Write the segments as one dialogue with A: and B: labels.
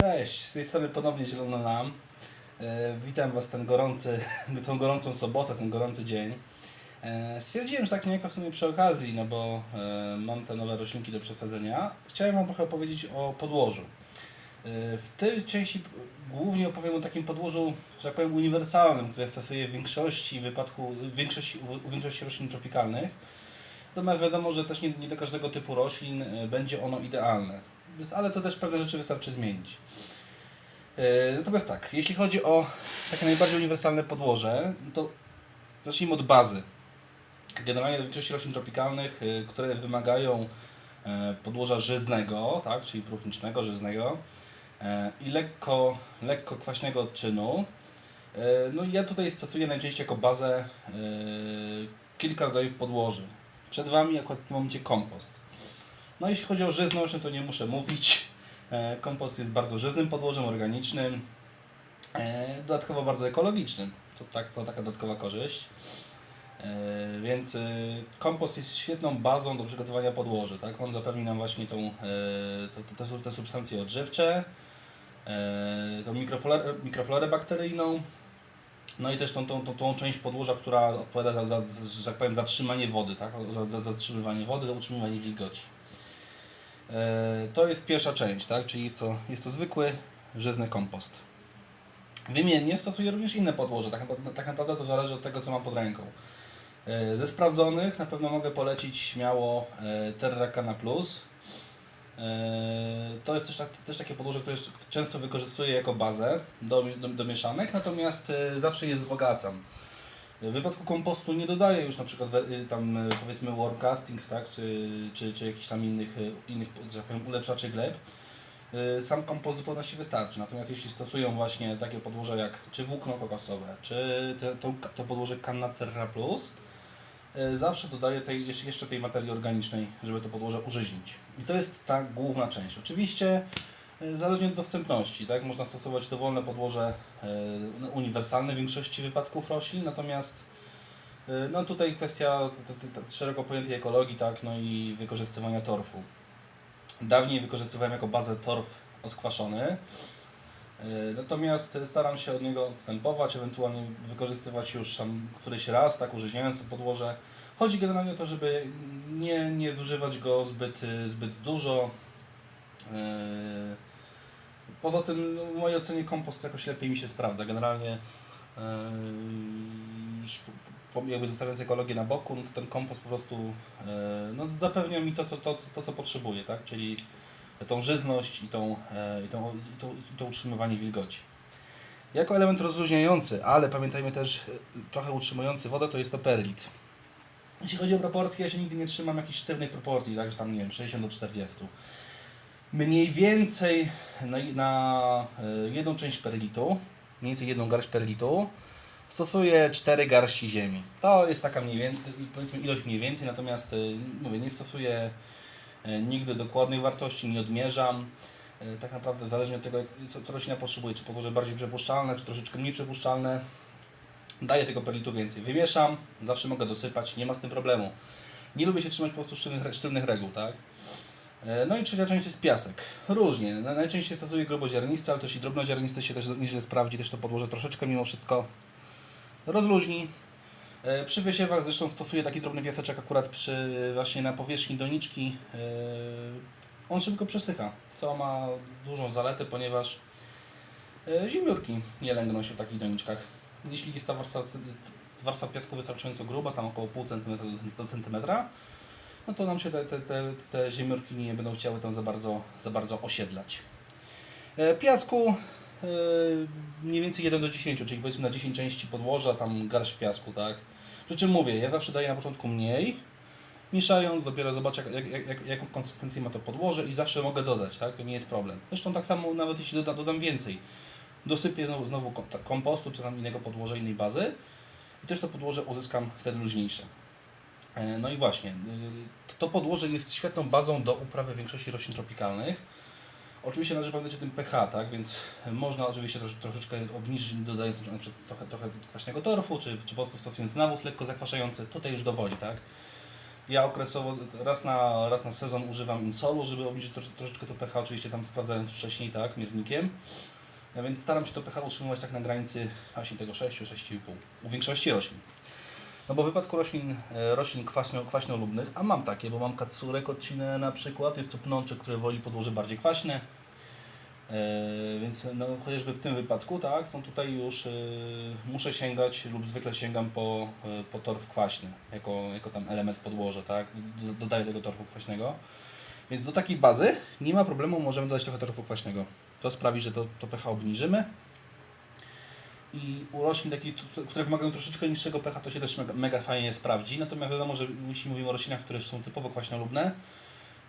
A: Cześć, z tej strony ponownie Zielona Nam. E, witam Was ten gorący, tą gorącą sobotę, ten gorący dzień. E, stwierdziłem, że tak niejako w sumie przy okazji, no bo e, mam te nowe roślinki do przesadzenia. Chciałem Wam trochę opowiedzieć o podłożu. W tej części głównie opowiem o takim podłożu, że tak powiem, uniwersalnym, które stosuję w większości wypadku, w większości, u większości roślin tropikalnych. Natomiast wiadomo, że też nie, nie do każdego typu roślin będzie ono idealne. Ale to też pewne rzeczy wystarczy zmienić. E, Natomiast tak, jeśli chodzi o takie najbardziej uniwersalne podłoże, to zacznijmy od bazy. Generalnie do większości roślin tropikalnych, e, które wymagają e, podłoża żyznego, tak, czyli próchnicznego, żyznego i lekko, lekko kwaśnego odczynu, no ja tutaj stosuję najczęściej jako bazę kilka rodzajów podłoży. Przed Wami akurat w tym momencie kompost. No jeśli chodzi o żyzność, no to nie muszę mówić. E, Kompost jest bardzo żyznym podłożem organicznym, e, dodatkowo bardzo ekologicznym. To, tak, to taka dodatkowa korzyść. E, Więc kompost jest świetną bazą do przygotowania podłoży. Tak? On zapewni nam właśnie tą, e, to- te, te substancje odżywcze, tą mikroflorę, mikroflorę bakteryjną, no i też tą, tą, tą, tą część podłoża, która odpowiada za, za, za, że tak powiem, zatrzymanie wody, tak? za, za zatrzymywanie wody, za utrzymywanie wilgoci. E, To jest pierwsza część, tak? czyli jest to, jest to zwykły, żyzny kompost. Wymiennie stosuję również inne podłoże, tak, tak naprawdę to zależy od tego, co mam pod ręką. E, Ze sprawdzonych na pewno mogę polecić śmiało e, Terra Cana Plus. To jest też, tak, też takie podłoże, które często wykorzystuję jako bazę do, do, do mieszanek, natomiast zawsze je wzbogacam. W wypadku kompostu nie dodaję już na przykład y, tam y, powiedzmy wormcastings, tak, czy, czy, czy jakichś tam innych, y, innych że tak powiem, ulepszaczy gleb. Sam kompost zupełności wystarczy. Natomiast jeśli stosują właśnie takie podłoże jak czy włókno kokosowe, czy te, to, to podłoże Canna Terra Plus, zawsze dodaję tej, jeszcze, tej materii organicznej, żeby to podłoże użyźnić. I to jest ta główna część. Oczywiście zależnie od dostępności, tak, można stosować dowolne podłoże no, uniwersalne w większości wypadków roślin, natomiast y, no tutaj kwestia szeroko pojętej ekologii, tak, no i wykorzystywania torfu. Dawniej wykorzystywałem jako bazę torf odkwaszony, natomiast staram się od niego odstępować, ewentualnie wykorzystywać już tam któryś raz, tak użyźniając to podłoże. Chodzi generalnie o to, żeby nie, nie zużywać go zbyt, zbyt dużo. Y, Poza tym no, w mojej ocenie kompost jakoś lepiej mi się sprawdza. Generalnie po- jakby zostawiając ekologię na boku, no to ten kompost po prostu yy, no, zapewnia mi to co, to, to, co potrzebuję, tak? czyli tą żyzność i, tą, yy, i, tą, i, tą, i to utrzymywanie wilgoci. Jako element rozluźniający, ale pamiętajmy też trochę utrzymujący wodę, to jest to perlit. Jeśli chodzi o proporcje, ja się nigdy nie trzymam jakiejś sztywnej proporcji, tak, że tam nie wiem, 60 do 40 mniej więcej na, na y, jedną część perlitu, mniej więcej jedną garść perlitu, stosuję 4 garści ziemi. To jest taka mniej więcej, powiedzmy ilość mniej więcej, natomiast y, mówię, nie stosuję y, nigdy dokładnych wartości, nie odmierzam. Tak naprawdę zależnie od tego, co, co roślina potrzebuje, czy podłoże bardziej przepuszczalne, czy troszeczkę mniej przepuszczalne, daję tego perlitu więcej. Wymieszam, zawsze mogę dosypać, nie ma z tym problemu. Nie lubię się trzymać po prostu sztywnych, sztywnych reguł, tak? E, No i trzecia część jest piasek. Różnie. Na- Najczęściej stosuję gruboziarnisty, ale też i drobnoziarnisty się też nieźle sprawdzi. Też to podłoże troszeczkę mimo wszystko rozluźni. E, Przy wysiewach zresztą stosuję taki drobny piaseczek akurat przy właśnie na powierzchni doniczki. E, On szybko przesycha, co ma dużą zaletę, ponieważ e, ziemiórki nie lęgną się w takich doniczkach. Jeśli jest ta warstwa, warstwa piasku wystarczająco gruba, tam około pół centymetra do centymetra, no to nam się te, te, te, te ziemiórki nie będą chciały tam za bardzo, za bardzo osiedlać. E, Piasku e, mniej więcej 1 do 10, czyli powiedzmy na 10 części podłoża, tam garść piasku, tak? Przy czym mówię, ja zawsze daję na początku mniej, mieszając, dopiero zobaczę jak, jak, jak, jaką konsystencję ma to podłoże i zawsze mogę dodać, tak? To nie jest problem. Zresztą tak samo nawet jeśli dodam, dodam więcej, dosypię znowu, znowu ko- kompostu czy tam innego podłoża, innej bazy i też to podłoże uzyskam wtedy luźniejsze. E, No i właśnie, y, to podłoże jest świetną bazą do uprawy większości roślin tropikalnych. Oczywiście należy pamiętać o tym pH, tak? Więc można oczywiście trosz, troszeczkę obniżyć, dodając na przykład trochę, trochę kwaśnego torfu, czy, czy po prostu stosując nawóz lekko zakwaszający, tutaj już dowoli, tak? Ja okresowo raz na, raz na sezon używam insolu, żeby obniżyć tro, troszeczkę to pH, oczywiście tam sprawdzając wcześniej, tak, miernikiem. A więc staram się to pH utrzymywać tak na granicy właśnie tego 6-6,5 u większości roślin. No bo w wypadku roślin, e, roślin kwaśno, kwaśnolubnych, a mam takie, bo mam katsurę kocinę na przykład, jest to pnączek, który woli podłoże bardziej kwaśne, E, więc no, chociażby w tym wypadku, tak, no tutaj już e, muszę sięgać lub zwykle sięgam po, po torf kwaśny, jako, jako tam element podłoża, tak, Do- dodaję tego torfu kwaśnego. Więc do takiej bazy nie ma problemu, możemy dodać trochę torfu kwaśnego. To sprawi, że to, to pH obniżymy. I u roślin takich, tu- które wymagają troszeczkę niższego pH, to się też mega, mega fajnie sprawdzi. Natomiast wiadomo, że jeśli mówimy o roślinach, które są typowo kwaśnolubne,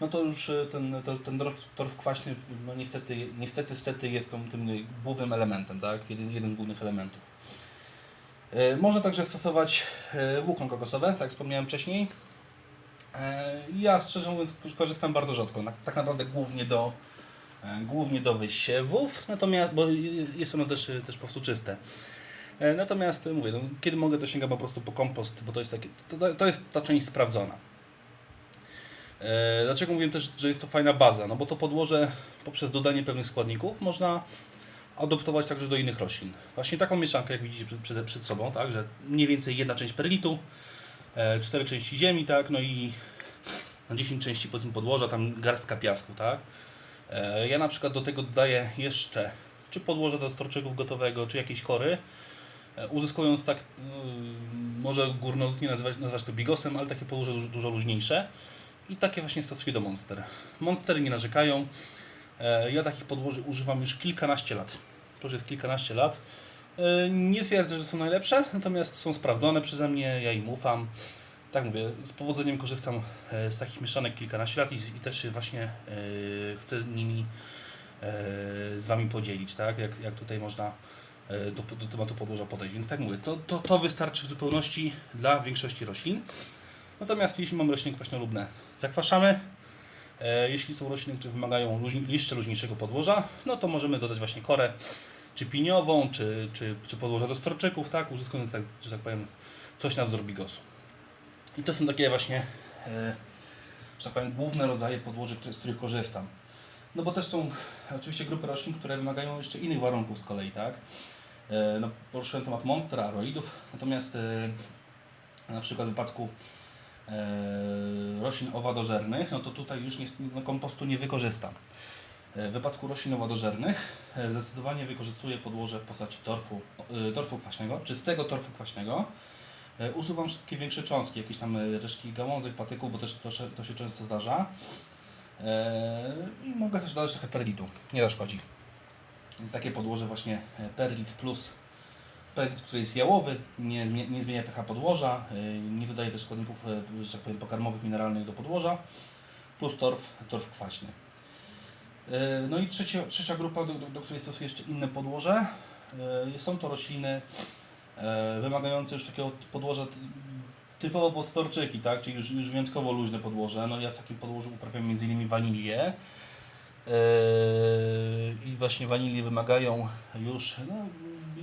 A: no to już e, ten, to, ten torf, torf kwaśny, no niestety, niestety, niestety jest tą, tym głównym elementem, tak? Jeden, jeden z głównych elementów. E, Można także stosować e, włókno kokosowe, tak wspomniałem wcześniej. Ja szczerze mówiąc korzystam bardzo rzadko, tak naprawdę głównie do, głównie do wysiewów, natomiast, bo jest ono też, też po prostu czyste. E, Natomiast e, mówię, no, kiedy mogę to sięgam po prostu po kompost, bo to jest, takie, to, to jest ta część sprawdzona. E, Dlaczego mówię też, że jest to fajna baza? No bo to podłoże poprzez dodanie pewnych składników można adoptować także do innych roślin. Właśnie taką mieszankę, jak widzicie przed, przed, sobą, tak, że mniej więcej jedna część perlitu, e, cztery części ziemi, tak, no i na 10 części podłoża, tam garstka piasku, tak. E, Ja na przykład do tego dodaję jeszcze czy podłoże do storczyków gotowego, czy jakieś kory, e, uzyskując tak, y, może górnolotnie nazywać, nazwać to bigosem, ale takie podłoże dużo, dużo luźniejsze. I takie właśnie stosuję do Monster. Monstery nie narzekają. E, Ja takich podłoży używam już kilkanaście lat. To już jest kilkanaście lat. E, Nie twierdzę, że są najlepsze, natomiast są sprawdzone przeze mnie, ja im ufam. Tak mówię, z powodzeniem korzystam e, z takich mieszanek kilkanaście lat i, i też się właśnie e, chcę nimi e, z Wami podzielić, tak? Jak, jak tutaj można do, do tematu podłoża podejść. Więc tak mówię, to, to, to wystarczy w zupełności dla większości roślin. Natomiast jeśli mamy rośliny kwaśnolubne, zakwaszamy. Jeśli są rośliny, które wymagają luźni, jeszcze luźniejszego podłoża, no to możemy dodać właśnie korę, czy piniową, czy, czy, czy podłoże do storczyków, tak, uzyskując, tak, że tak powiem, coś na wzór bigosu. I to są takie właśnie, e, że tak powiem, główne rodzaje podłoży, z których korzystam. No bo też są oczywiście grupy roślin, które wymagają jeszcze innych warunków z kolei, tak. E, No, poruszyłem temat monstera, aroidów, natomiast e, na przykład w wypadku e, roślin owadożernych, no to tutaj już nie, no, kompostu nie wykorzystam. W wypadku roślin owadożernych zdecydowanie wykorzystuję podłoże w postaci torfu, torfu kwaśnego, czystego torfu kwaśnego. E, Usuwam wszystkie większe cząstki, jakieś tam e, resztki gałązek, patyków, bo też to, to się często zdarza. E, I mogę też dodać trochę perlitu, nie zaszkodzi. Więc takie podłoże właśnie perlit plus Perlit, który jest jałowy, nie, nie, zmienia pH podłoża, nie dodaje też składników, że tak powiem, pokarmowych, mineralnych do podłoża, plus torf, torf kwaśny. No i trzecia, trzecia grupa, do, do, do której stosuję jeszcze inne podłoże, są to rośliny wymagające już takiego podłoża ty- typowo pod storczyki, tak? czyli już, już wyjątkowo luźne podłoże. No ja w takim podłożu uprawiam m.in. wanilię. Yy, I właśnie wanilii wymagają już, no,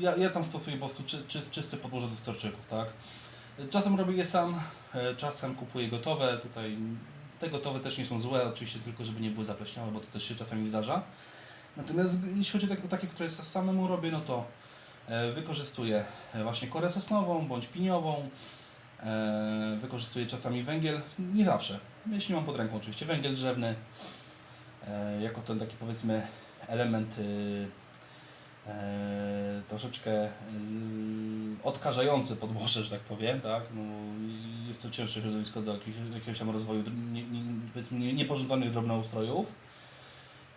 A: ja, ja tam stosuję po prostu czy, czy, czyste podłoże do storczyków, tak. Czasem robię je sam, e, czasem kupuję gotowe, tutaj te gotowe też nie są złe, oczywiście tylko żeby nie były zapleśniałe, bo to też się czasami zdarza. Natomiast jeśli chodzi tak- o takie, które samemu robię, no to e, wykorzystuję e, właśnie korę sosnową bądź piniową, e, wykorzystuję czasami węgiel, nie zawsze, jeśli mam pod ręką oczywiście, węgiel drzewny, e, jako ten taki powiedzmy element y, e, troszeczkę z, odkażający podłoże, że tak powiem, tak? No, jest to cięższe środowisko do jakiegoś, jakiegoś tam rozwoju nie, nie, niepożądanych drobnoustrojów.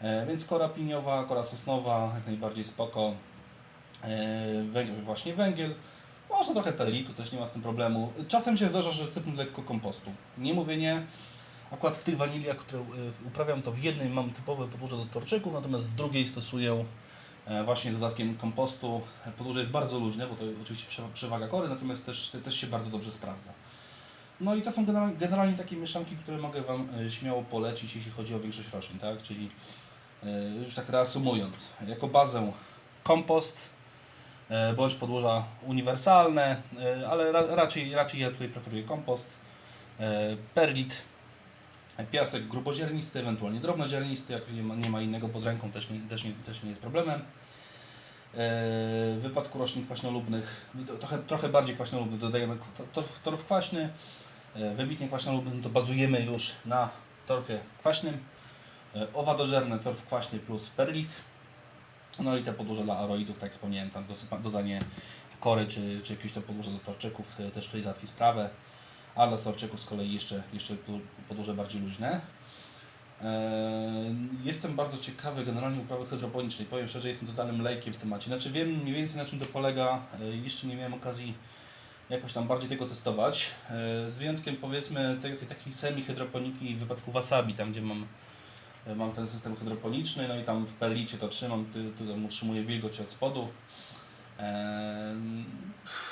A: E, więc kora piniowa, kora sosnowa, jak najbardziej spoko. E, właśnie węgiel. Można trochę perlitu, też nie ma z tym problemu. Czasem się zdarza, że sypnę lekko kompostu. Nie mówię nie. Akurat w tych waniliach, które y, uprawiam, to w jednej mam typowe podłoże do torczyków, natomiast w drugiej stosuję e, właśnie dodatkiem kompostu. E, Podłoże jest bardzo luźne, bo to oczywiście przewa- przewaga kory, natomiast też, też się bardzo dobrze sprawdza. No i to są generalnie, takie mieszanki, które mogę Wam e, śmiało polecić, jeśli chodzi o większość roślin, tak? Czyli e, już tak reasumując, jako bazę kompost, e, bądź podłoża uniwersalne, e, ale ra, raczej, raczej ja tutaj preferuję kompost. e, perlit, piasek gruboziernisty, ewentualnie drobnoziernisty, jak nie ma, nie ma innego pod ręką, też nie, też nie, też nie jest problemem. E, W wypadku roślin kwaśnolubnych, trochę, trochę bardziej kwaśnolubnych, dodajemy to- torf, torf kwaśny. E, Wybitnie kwaśnolubny no to bazujemy już na torfie kwaśnym. E, Owadożerne, torf kwaśny plus perlit. No i te podłoże dla aroidów, tak jak wspomniałem, tam dodanie kory czy, czy jakiegoś to podłoża do storczyków e, też tutaj załatwi sprawę. A dla storczyków z kolei jeszcze, jeszcze po- podłoże bardziej luźne. Eee, Jestem bardzo ciekawy generalnie uprawy hydroponicznej. Powiem szczerze, jestem totalnym lejkiem w temacie. Znaczy wiem mniej więcej na czym to polega. Eee, Jeszcze nie miałem okazji jakoś tam bardziej tego testować. Z wyjątkiem powiedzmy tej, tej takiej semi-hydroponiki w wypadku wasabi, tam gdzie mam, e, mam ten system hydroponiczny, no i tam w perlicie to trzymam, tu, tu utrzymuję wilgoć od spodu.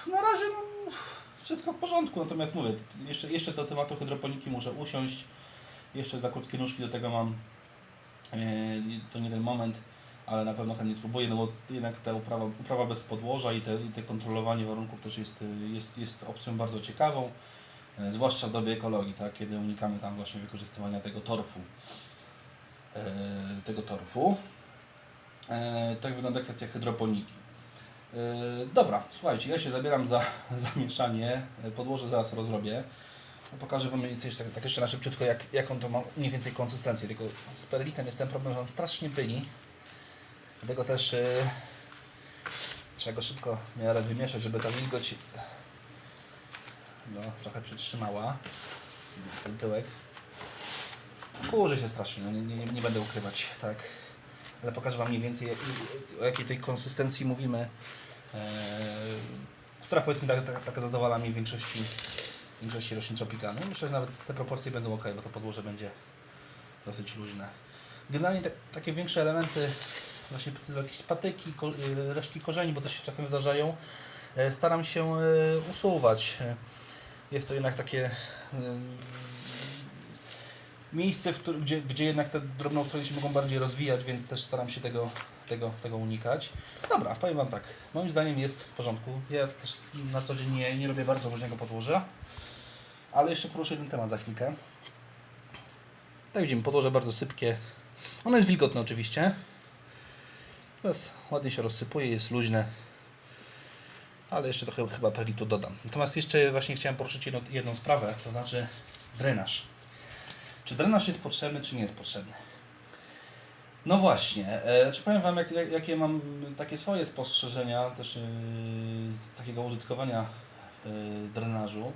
A: Na razie no, wszystko w porządku, natomiast mówię, jeszcze, jeszcze do tematu hydroponiki muszę usiąść. Jeszcze za krótkie nóżki do tego mam. Eee, To nie ten moment, ale na pewno chętnie spróbuję, no bo jednak ta uprawa, uprawa bez podłoża i te, i te kontrolowanie warunków też jest, jest, jest opcją bardzo ciekawą, e, zwłaszcza w dobie ekologii, tak, kiedy unikamy tam właśnie wykorzystywania tego torfu. E, Tego torfu. E, Tak wygląda kwestia hydroponiki. E, Dobra, słuchajcie, ja się zabieram za zamieszanie. Podłoże zaraz rozrobię. Pokażę Wam mniej więcej jeszcze, tak jeszcze na szybciutko, jak, jaką to ma mniej więcej konsystencję. Tylko z perlitem jest ten problem, że on strasznie byli. Dlatego też yy, trzeba go szybko miarę wymieszać, żeby ta wilgoć no, trochę przytrzymała. Ten pyłek. Kurzy się strasznie, no, nie, nie, nie będę ukrywać, tak. Ale pokażę Wam mniej więcej, o jakiej tej konsystencji mówimy, e, która powiedzmy tak, tak, taka zadowala mi w większości większości roślin tropikalnych. Myślę, że nawet te proporcje będą ok, bo to podłoże będzie dosyć luźne. Generalnie te, takie większe elementy, właśnie jakieś patyki, ko, y, resztki korzeni, bo też się czasem zdarzają, e, staram się e, usuwać. E, Jest to jednak takie miejsce, w którym, gdzie, gdzie jednak te drobnoustrojki się mogą bardziej rozwijać, więc też staram się tego, tego, tego unikać. Dobra, powiem Wam tak, moim zdaniem jest w porządku. Ja też na co dzień nie, nie robię bardzo różnego podłoża. Ale jeszcze poruszę jeden temat za chwilkę. Tak widzimy, podłoże bardzo sypkie. Ono jest wilgotne oczywiście. Teraz ładnie się rozsypuje, jest luźne. Ale jeszcze trochę chyba perlitu dodam. Natomiast jeszcze właśnie chciałem poruszyć jedną, jedną sprawę, to znaczy drenaż. Czy drenaż jest potrzebny, czy nie jest potrzebny? No właśnie, e, znaczy powiem Wam, jak, jak, jakie mam takie swoje spostrzeżenia też yy, z takiego użytkowania yy, drenażu.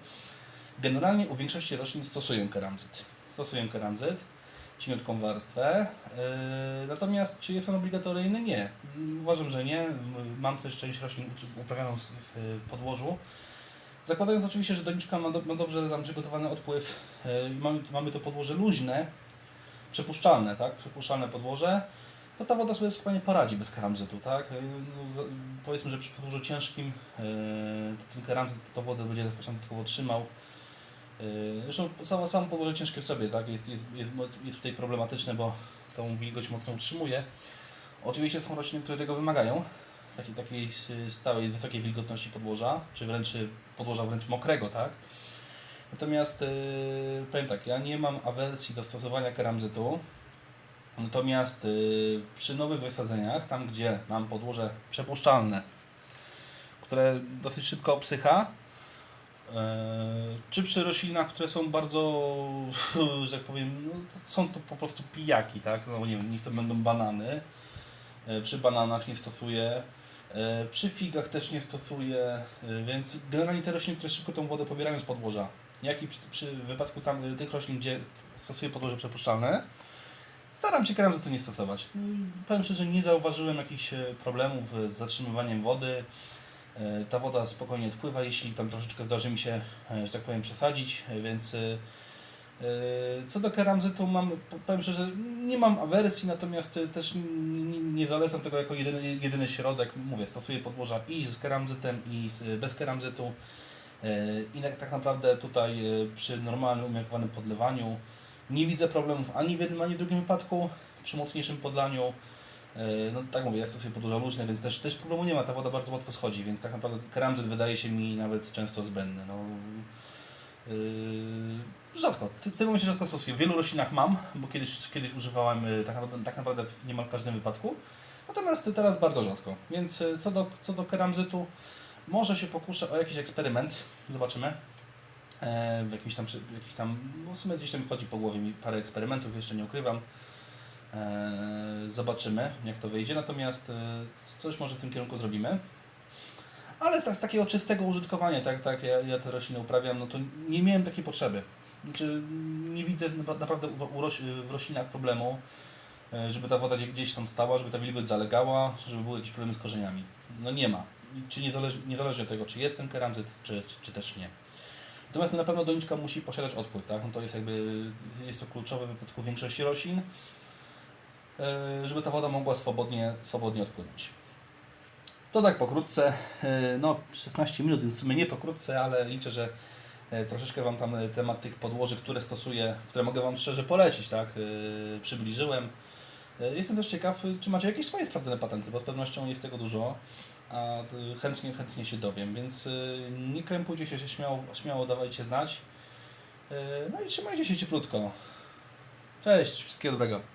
A: Generalnie u większości roślin stosują keramzyt. Stosują keramzyt, cieniutką warstwę. Yy, natomiast czy jest on obligatoryjny? Nie. Uważam, że nie. Mam też część roślin w, w podłożu. Zakładając oczywiście, że doniczka ma, do, ma dobrze tam przygotowany odpływ yy, i mamy, mamy to podłoże luźne, przepuszczalne, tak? Przepuszczalne podłoże, to ta woda sobie spokojnie poradzi bez keramzytu, tak? Yy, No, za- powiedzmy, że przy podłożu ciężkim yy, ten keramzyt tą wodę będzie jakoś tam tylko. Yy, Zresztą samo, samo podłoże ciężkie w sobie, tak? Jest, jest, jest, jest tutaj problematyczne, bo tą wilgoć mocno utrzymuje. Oczywiście są rośliny, które tego wymagają, takiej, takiej stałej, wysokiej wilgotności podłoża, czy wręcz y, podłoża wręcz mokrego, tak? Natomiast yy, powiem tak, ja nie mam awersji do stosowania keramzytu, natomiast yy, przy nowych wysadzeniach, tam gdzie mam podłoże przepuszczalne, które dosyć szybko obsycha, Eee, czy przy roślinach, które są bardzo, że tak powiem, no, są to po prostu pijaki, tak? No nie wiem, niech to będą banany. E, Przy bananach nie stosuję. E, Przy figach też nie stosuję, e, więc generalnie te rośliny, które szybko tą wodę pobierają z podłoża, jak i przy, przy wypadku tam e, tych roślin, gdzie stosuję podłoże przepuszczalne, staram się keramzytu nie stosować. Mm, Powiem szczerze, nie zauważyłem jakichś problemów z zatrzymywaniem wody. Ta woda spokojnie odpływa, jeśli tam troszeczkę zdarzy mi się, że tak powiem, przesadzić, więc co do keramzytu mam, powiem szczerze, nie mam awersji, natomiast e, też nie zalecam tego jako jedyny, jedyny środek. Mówię, stosuję podłoża i z keramzytem, i z, bez keramzytu. E, I tak naprawdę tutaj e, przy normalnym, umiarkowanym podlewaniu nie widzę problemów ani w jednym, ani w drugim wypadku. Przy mocniejszym podlaniu E, No tak mówię, ja stosuję podłoża luźne, więc też, też problemu nie ma, ta woda bardzo łatwo schodzi, więc tak naprawdę keramzyt wydaje się mi nawet często zbędny. No, rzadko. W tym momencie rzadko stosuję. W wielu roślinach mam, bo kiedyś, kiedyś używałem yy, tak naprawdę, tak naprawdę w niemal każdym wypadku. Natomiast teraz bardzo rzadko. Więc yy, co do, co do keramzytu, może się pokuszę o jakiś eksperyment. Zobaczymy. E, w jakimś tam, jakiś tam, w sumie gdzieś tam chodzi po głowie mi parę eksperymentów, jeszcze nie ukrywam. E, zobaczymy, jak to wyjdzie. Natomiast e, coś może w tym kierunku zrobimy. Ale tak, z takiego czystego użytkowania, tak, tak ja, ja te rośliny uprawiam, no to nie miałem takiej potrzeby. Znaczy, nie widzę na- naprawdę w roślinach problemu, e, żeby ta woda gdzie- gdzieś tam stała, żeby ta wilgoć zalegała, żeby były jakieś problemy z korzeniami. No nie ma. Czy niezależnie, niezależnie od tego, czy jest ten keramzyt, czy, czy też nie. Natomiast na pewno doniczka musi posiadać odpływ, tak? No to jest jakby, jest to kluczowe w wypadku większości roślin, e, żeby ta woda mogła swobodnie, swobodnie odpłynąć. To tak pokrótce, e, no 16 minut, więc w sumie nie pokrótce, ale liczę, że e, troszeczkę Wam tam e, temat tych podłoży, które stosuję, które mogę Wam szczerze polecić, tak, przybliżyłem. Jestem też ciekaw, czy macie jakieś swoje sprawdzone patenty, bo z pewnością jest tego dużo, a chętnie, chętnie się dowiem, więc nie krępujcie się, się śmiało, śmiało dawajcie znać. No i trzymajcie się cieplutko. Cześć, wszystkiego dobrego.